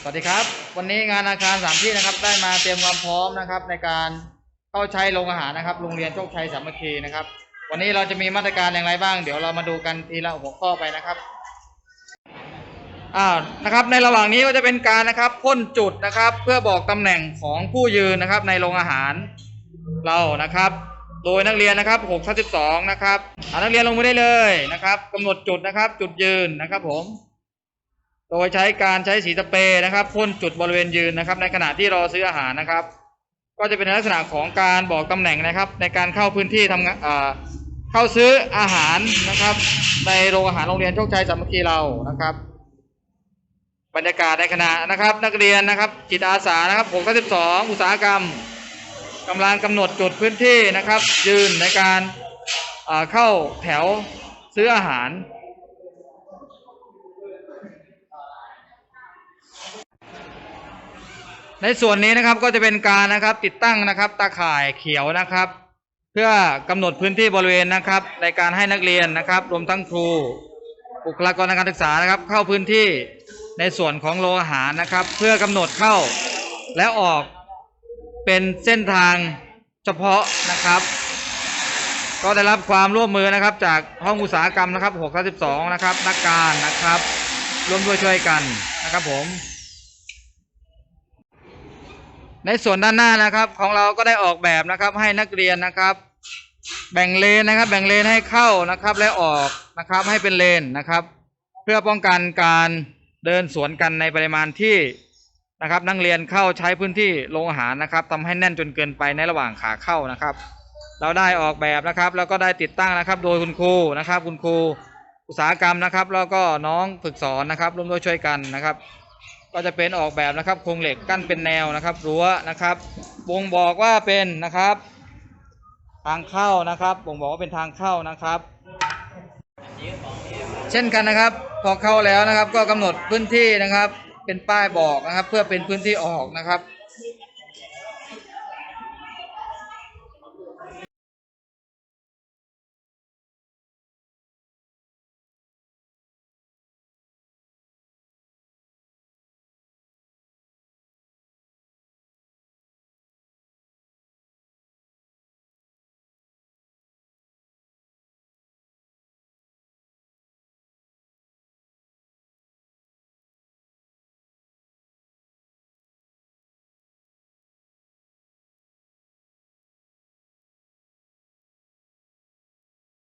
สวัสดีครับ วันนี้งานอาคารสามที่นะครับ ได้มาเตรียมความพร้อมนะครับ ในการเข้าใช้โรงอาหารนะครับโรงเรียนโชคชัยสามัคคีนะครับ วันนี้เราจะมีมาตรการอย่างไรบ้าง เดี๋ยวเรามาดูกันทีละหัวข้อไปนะครับอ่านะครับ ในระหว่างนี้ก็จะเป็นการนะครับพ่นจุดนะครับ เพื่อบอกตำแหน่งของผู้ยืนนะครับ ในโรงอาหารเรานะครับ โดยนักเรียนนะครับ6ทับ12นะครับนักเรียนลงมือได้เลยนะครับกำหนดจุดนะครับ จุดยืนนะครับผม โดยใช้การใช้สีสเปรย์นะครับพ่นจุดบริเวณยืนนะครับ ในขณะที่รอซื้ออาหารนะครับ ก็จะเป็นลักษณะของการบอกตำแหน่งนะครับ ในการเข้าพื้นที่ทำงานเข้าซื้ออาหารนะครับ ในโรงอาหารโรงเรียนโชคชัยสามัคคีเรานะครับ บรรยากาศในขณะนะครับ นักเรียนนะครับ จิตอาสานะครับผมสิบสองอุตสาหกรรมกำลังกำหนดจุดพื้นที่นะครับ ยืนในการเข้าแถวซื้ออาหาร ในส่วนนี้นะครับก็จะเป็นการนะครับติดตั้งนะครับ ตาข่ายเขียวนะครับ เพื่อกำหนดพื้นที่บริเวณนะครับ ในการให้นักเรียนนะครับ รวมทั้งครูบุคลากรทางการศึกษานะครับ เข้าพื้นที่ในส่วนของโรงอาหารนะครับ เพื่อกำหนดเข้าและออกเป็นเส้นทางเฉพาะนะครับ ก็ได้รับความร่วมมือนะครับ จากห้องอุตสาหกรรมนะครับ6 12นะครับนักการนะครับร่วมด้วยช่วยกันนะครับผม ในส่วนด้านหน้านะครับ ของเราก็ได้ออกแบบนะครับ ให้นักเรียนนะครับ แบ่งเลนนะครับ แบ่งเลนให้เข้านะครับ และออกนะครับ ให้เป็นเลนนะครับ เพื่อป้องกันการเดินสวนกันในปริมาณที่นะครับ นักเรียนเข้าใช้พื้นที่โรงอาหารนะครับทำให้แน่นจนเกินไปในระหว่างขาเข้านะครับ เราได้ออกแบบนะครับ แล้วก็ได้ติดตั้งนะครับ โดยคุณครูนะครับ คุณครูอุตสาหกรรมนะครับ แล้วก็น้องฝึกสอนนะครับร่วมด้วยช่วยกันนะครับ ก็จะเป็นออกแบบนะครับโครงเหล็กกั้นเป็นแนวนะครับรั้วนะครับบ่งบอกว่าเป็นนะครับ ทางเข้านะครับบ่งบอกว่าเป็นทางเข้านะครับ เช่นกันนะครับ พอเข้าแล้วนะครับ ก็กำหนดพื้นที่นะครับ เป็นป้ายบอกนะครับ เพื่อเป็นพื้นที่ออกนะครับ